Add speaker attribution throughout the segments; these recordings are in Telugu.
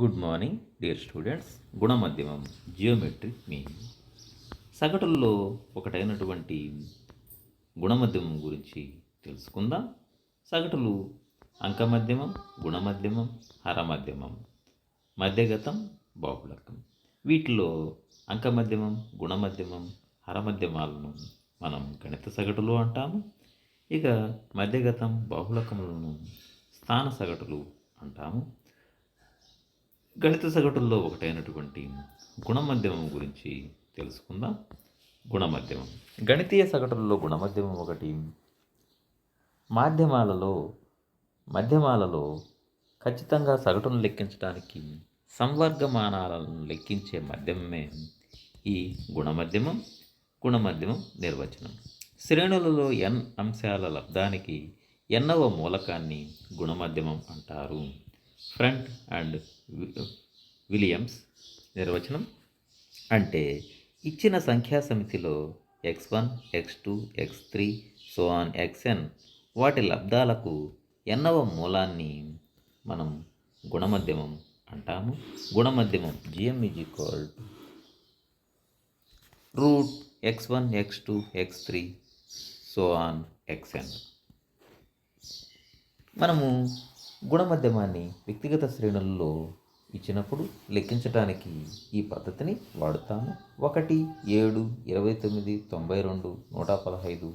Speaker 1: గుడ్ మార్నింగ్ డియర్ స్టూడెంట్స్ గుణమధ్యమం జియోమెట్రిక్ మీన్ సగటుల్లో ఒకటైనటువంటి గుణమధ్యమం గురించి తెలుసుకుందాం. సగటులు అంకమధ్యమం గుణమధ్యమం హరమధ్యమం మధ్యగతం బాహుళకం. వీటిలో అంకమధ్యమం గుణమధ్యమం హరమధ్యమాలను మనం గణిత సగటులు అంటాము. ఇక మధ్యగతం బాహుళకములను స్థాన సగటులు అంటాము. గణిత సగటుల్లో ఒకటైనటువంటి గుణమధ్యమం గురించి తెలుసుకుందాం. గుణమధ్యమం. గణితీయ సగటుల్లో గుణమధ్యమం ఒకటి. మాధ్యమాలలో మధ్యమాలలో ఖచ్చితంగా సగటును లెక్కించడానికి సంవర్గమానాలను లెక్కించే మధ్యమమే ఈ గుణమధ్యమం గుణమధ్యమం నిర్వచనం. శ్రేణులలో ఎన్ అంశాల లబ్ధానికి ఎన్నవ మూలకాన్ని గుణమధ్యమం అంటారు. ఫ్రంట్ అండ్ విలియమ్స్ నిర్వచనం అంటే ఇచ్చిన సంఖ్యా సమితిలో x one x two x three so on x n వాటి లబ్ధాలకు ఎన్నవ మూలాన్ని మనం గుణమధ్యమం అంటాము. గుణమధ్యమం GM is equal root x one x two x three so on x n మనము గుణమధ్యమాన్ని వ్యక్తిగత శ్రేణుల్లో ఇచ్చినప్పుడు లెక్కించడానికి ఈ పద్ధతిని వాడుతాము. ఒకటి ఏడు ఇరవై తొమ్మిది తొంభై రెండు నూట పదహైదు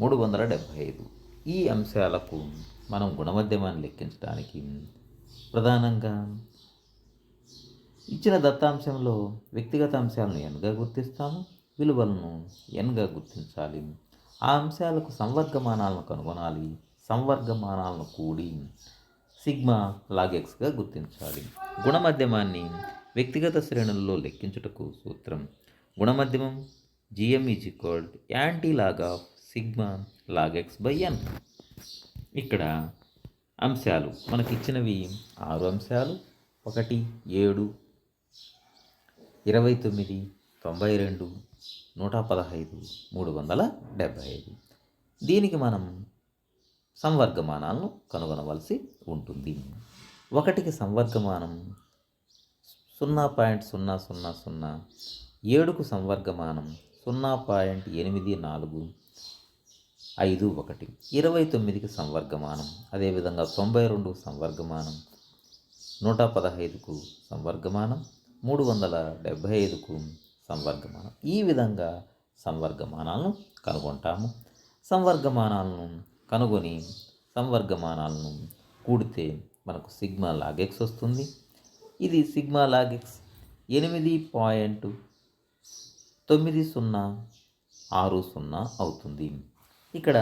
Speaker 1: మూడు వందల డెబ్భై ఐదు. ఈ అంశాలకు మనం గుణమధ్యమాన్ని లెక్కించడానికి ప్రధానంగా ఇచ్చిన దత్తాంశంలో వ్యక్తిగత అంశాలను ఎన్గా గుర్తిస్తాము. విలువలను ఎన్గా గుర్తించాలి. ఆ అంశాలకు సంవర్గమానాలను కనుగొనాలి. సంవర్గమానాలను కూడి సిగ్మా లాగెక్స్గా గుర్తించాలి. గుణమధ్యమాన్ని వ్యక్తిగత శ్రేణుల్లో లెక్కించుటకు సూత్రం. గుణమధ్యమం GM is equal anti log of sigma log x by n ఇక్కడ అంశాలు మనకిచ్చినవి ఆరు అంశాలు. ఒకటి ఏడు ఇరవై తొమ్మిది తొంభై రెండు నూట పదహైదు మూడు వందల డెబ్భై ఐదు. దీనికి మనం సంవర్గమానాలను కనుగొనవలసి ఉంటుంది. ఒకటికి సంవర్గమానం సున్నా పాయింట్ సున్నా సున్నా సున్నా ఏడుకు సంవర్గమానం సున్నా పాయింట్ ఎనిమిది నాలుగు ఐదు ఒకటి. ఇరవై తొమ్మిదికి సంవర్గమానం అదేవిధంగా తొంభై రెండు సంవర్గమానం నూట పదహైదుకు సంవర్గమానం మూడు వందల డెబ్భై ఐదుకు సంవర్గమానం. ఈ విధంగా సంవర్గమానాలను కనుగొంటాము. సంవర్గమానాలను కనుగొని సంవర్గమానాలను కూడితే మనకు సిగ్మా లాగెక్స్ వస్తుంది. ఇది సిగ్మా లాగెక్స్ ఎనిమిది పాయింట్ తొమ్మిది సున్నా ఆరు సున్నా అవుతుంది. ఇక్కడ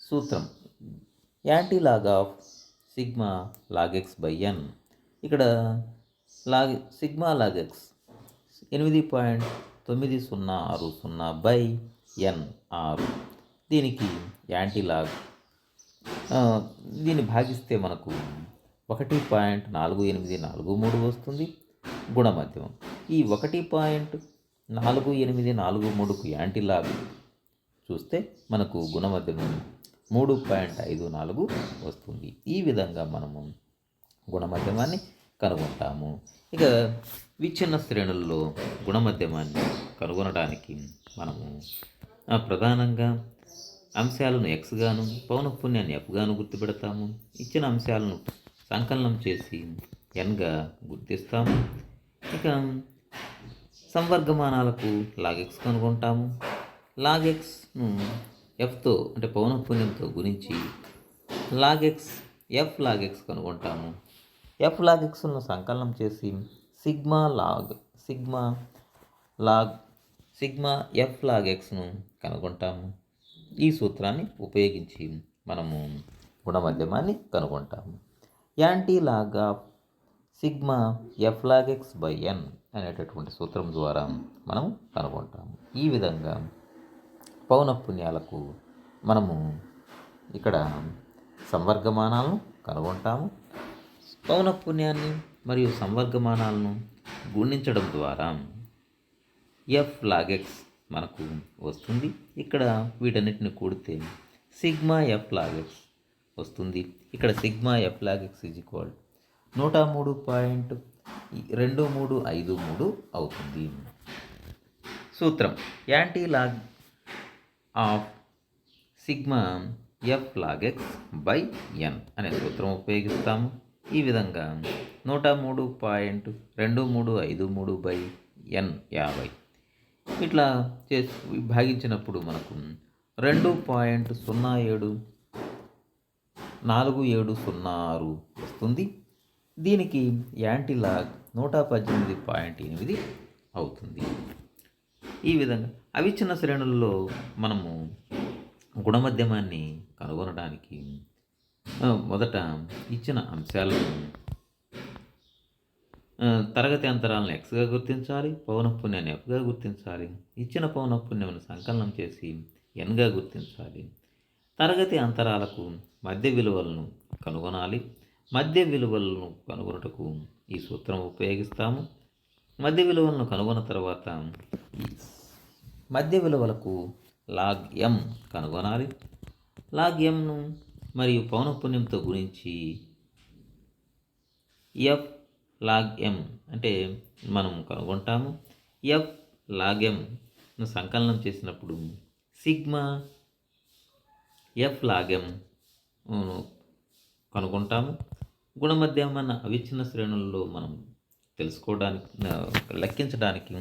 Speaker 1: సూత్రం anti log of sigma log x by n. ఇక్కడ లాగ్ సిగ్మా లాగెక్స్ ఎనిమిది పాయింట్ తొమ్మిది సున్నా ఆరు సున్నా బై ఎన్ ఆరు. దీనికి యాంటీ లాగ్ దీన్ని భాగిస్తే మనకు ఒకటి పాయింట్ నాలుగు ఎనిమిది నాలుగు మూడు వస్తుంది. గుణమధ్యమం. ఈ ఒకటి పాయింట్ నాలుగు ఎనిమిది నాలుగు మూడుకు యాంటీ లాగ్ చూస్తే మనకు గుణమధ్యమం మూడు పాయింట్ ఐదు నాలుగు వస్తుంది. ఈ విధంగా మనము గుణమధ్యమాన్ని కనుగొంటాము. ఇక విచ్ఛిన్న శ్రేణుల్లో గుణమధ్యమాన్ని కనుగొనడానికి మనము ప్రధానంగా అంశాలను ఎక్స్గాను పౌనఃపుణ్యాన్ని ఎఫ్గాను ఎఫ్ గాను గుర్తుపెడతాము. ఇచ్చిన అంశాలను సంకలనం చేసి ఎన్గా గుర్తిస్తాము. ఇక సంవర్గమానాలకు లాగెక్స్ కనుగొంటాము. లాగెక్స్ను ఎఫ్తో అంటే పౌనఃపుణ్యంతో గురించి లాగెక్స్ ఎఫ్ లాగెక్స్ కనుగొంటాము. ఎఫ్ లాగెక్స్ను సంకలనం చేసి sigma log sigma log sigma f లాగెక్స్ను కనుగొంటాము. ఈ సూత్రాన్ని ఉపయోగించి మనము గుణమధ్యమాన్ని కనుగొంటాము. Anti log of sigma f log x by n అనేటటువంటి సూత్రం ద్వారా మనం కనుగొంటాము. ఈ విధంగా పౌనఃపుణ్యాలకు మనము ఇక్కడ సంవర్గమానాలను కనుగొంటాము. పౌనఃపుణ్యాన్ని మరియు సంవర్గమానాలను గుణించడం ద్వారా ఎఫ్ లాగెక్స్ మనకు వస్తుంది. ఇక్కడ వీటన్నిటిని కూడితే సిగ్మా ఎఫ్ లాగెక్స్ వస్తుంది. ఇక్కడ sigma f log x is equal నూట మూడు పాయింట్ రెండు మూడు ఐదు మూడు అవుతుంది. సూత్రం anti log of sigma f log x by n అనే సూత్రం ఉపయోగిస్తాము. ఈ విధంగా నూట మూడు పాయింట్ రెండు మూడు ఐదు మూడు బై ఎన్ యాభై ఇట్లా చేసి భాగించినప్పుడు మనకు రెండు పాయింట్ సున్నా ఏడు నాలుగు ఏడు సున్నా ఆరు వస్తుంది. దీనికి యాంటీ లాగ్ నూట పద్దెనిమిది పాయింట్ ఎనిమిది అవుతుంది. ఈ విధంగా అవిచ్ఛిన్న శ్రేణుల్లో మనము గుణమధ్యమాన్ని కనుగొనడానికి మొదట ఇచ్చిన అంశాలను తరగతి అంతరాలను ఎక్స్గా గుర్తించాలి పౌనఃపుణ్యాన్ని ఎఫ్గా గుర్తించాలి ఇచ్చిన పౌనఃపుణ్యమును సంకలనం చేసి ఎన్గా గుర్తించాలి. తరగతి అంతరాలకు మధ్య విలువలను కనుగొనాలి. మధ్య విలువలను కనుగొనటకు ఈ సూత్రం ఉపయోగిస్తాము. మధ్య విలువలను కనుగొన్న తర్వాత మధ్య విలువలకు లాగ్ ఎం కనుగొనాలి. లాగ్ ఎంను మరియు పౌనఃపుణ్యంతో గురించి ఎఫ్ లాగ్ ఎం అంటే మనం కనుగొంటాము ఎఫ్ లాగ్ ఎంను సంకలనం చేసినప్పుడు సిగ్మా ఎఫ్ లాగ్ ఎం కనుగొంటాము. గుణమధ్యమన్న అవిచ్ఛిన్న శ్రేణుల్లో మనం తెలుసుకోవడానికి లెక్కించడానికి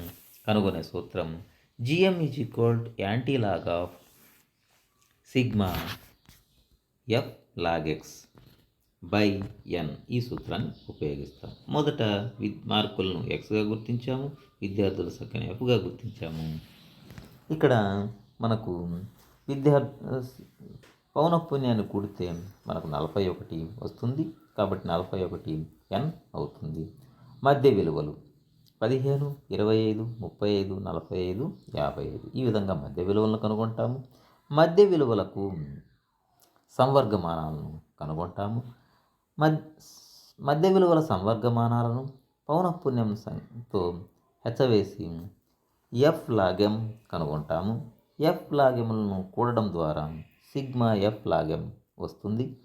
Speaker 1: కనుగొనే సూత్రం GM is equal anti log of sigma f log x by n ఈ సూత్రాన్ని ఉపయోగిస్తాం. మొదట విద్ మార్కులను ఎక్స్గా గుర్తించాము విద్యార్థుల సంఖ్యను ఎఫ్గా గుర్తించాము. ఇక్కడ మనకు విద్యార్థి పౌనఃపుణ్యాన్ని కూడితే మనకు నలభై ఒకటి వస్తుంది కాబట్టి నలభై ఒకటి ఎన్ అవుతుంది. మధ్య విలువలు పదిహేను ఇరవై ఐదు ముప్పై ఐదు నలభై ఐదు యాభై ఐదు. ఈ విధంగా మధ్య విలువలను కనుగొంటాము. మధ్య విలువలకు సంవర్గమానాలను కనుగొంటాము. మద్ మధ్య విలువల సంవర్గమానాలను పౌనఃపుణ్యం సంతో హెచ్చవేసి ఎఫ్ లాగెం కనుగొంటాము. ఎఫ్ లాగెములను కూడడం ద్వారా సిగ్మా ఎఫ్ లాగెం వస్తుంది.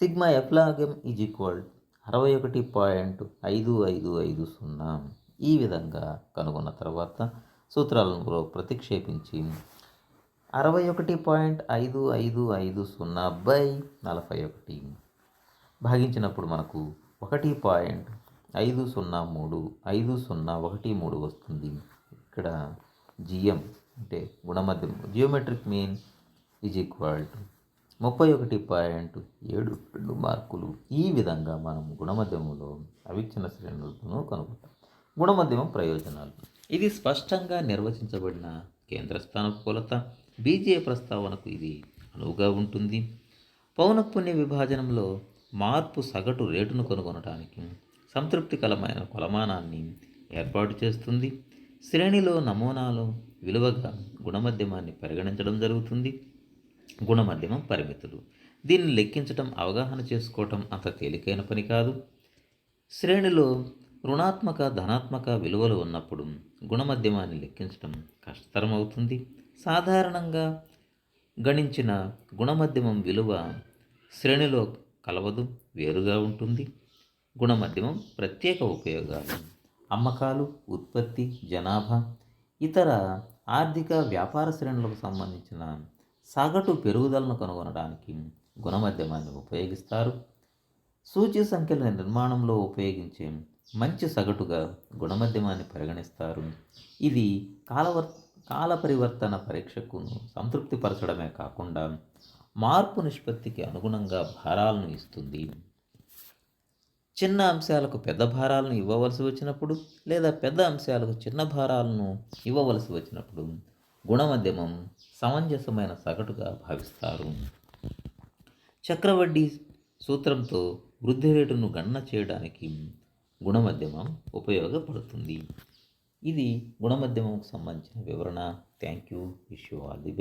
Speaker 1: Sigma f log m is equal అరవై ఒకటి పాయింట్ ఐదు ఐదు ఐదు సున్నా. ఈ విధంగా కనుగొన్న తర్వాత సూత్రాలను ప్రతిక్షేపించి అరవై ఒకటి పాయింట్ ఐదు ఐదు ఐదు సున్నా బై నలభై ఒకటి. భాగించినప్పుడు మనకు ఒకటి పాయింట్ ఐదు సున్నా మూడు ఐదు సున్నా ఒకటి మూడు వస్తుంది. ఇక్కడ జిఎం అంటే గుణమధ్యం geometric mean is equal to ముప్పై ఒకటి పాయింట్ ఏడు రెండు మార్కులు. ఈ విధంగా మనం గుణమధ్యమంలో అవిచ్ఛిన్న శ్రేణులను కనుగొంటాం. గుణమధ్యమం ప్రయోజనాలు. ఇది స్పష్టంగా నిర్వచించబడిన కేంద్రస్థాన కొలత బీజే ప్రస్తావనకు ఇది అనువుగా ఉంటుంది. పౌనఃపుణ్య విభాజనంలో మార్పు సగటు రేటును కనుగొనడానికి సంతృప్తికరమైన కొలమానాన్ని ఏర్పాటు చేస్తుంది. శ్రేణిలో నమూనాలో విలువగా గుణమధ్యమాన్ని పరిగణించడం జరుగుతుంది. గుణమధ్యమం పరిమితులు. దీన్ని లెక్కించడం అవగాహన చేసుకోవటం అంత తేలికైన పని కాదు. శ్రేణిలో రుణాత్మక ధనాత్మక విలువలు ఉన్నప్పుడు గుణమధ్యమాన్ని లెక్కించడం కష్టతరం అవుతుంది సాధారణంగా గణించిన గుణమధ్యమం విలువ శ్రేణిలో కలవదు వేరుగా ఉంటుంది. గుణమధ్యమం ప్రత్యేక ఉపయోగాలు. అమ్మకాలు ఉత్పత్తి జనాభా ఇతర ఆర్థిక వ్యాపార శ్రేణులకు సంబంధించిన సగటు పెరుగుదలను కనుగొనడానికి గుణమధ్యమాన్ని ఉపయోగిస్తారు. సూచి సంఖ్యల నిర్మాణంలో ఉపయోగించే మంచి సగటుగా గుణమధ్యమాన్ని పరిగణిస్తారు. ఇది కాలవర్ కాల పరివర్తన పరీక్షకు సంతృప్తిపరచడమే కాకుండా మార్పు నిష్పత్తికి అనుగుణంగా భారాలను ఇస్తుంది. చిన్న అంశాలకు పెద్ద భారాలను ఇవ్వవలసి వచ్చినప్పుడు లేదా పెద్ద అంశాలకు చిన్న భారాలను ఇవ్వవలసి వచ్చినప్పుడు గుణమధ్యమం సమంజసమైన సగటుగా భావిస్తారు. చక్రవడ్డీ సూత్రంతో వృద్ధి రేటును గణన చేయడానికి గుణమధ్యమం ఉపయోగపడుతుంది. ఇది గుణమధ్యమంకు సంబంధించిన వివరణ. Thank you wish you all the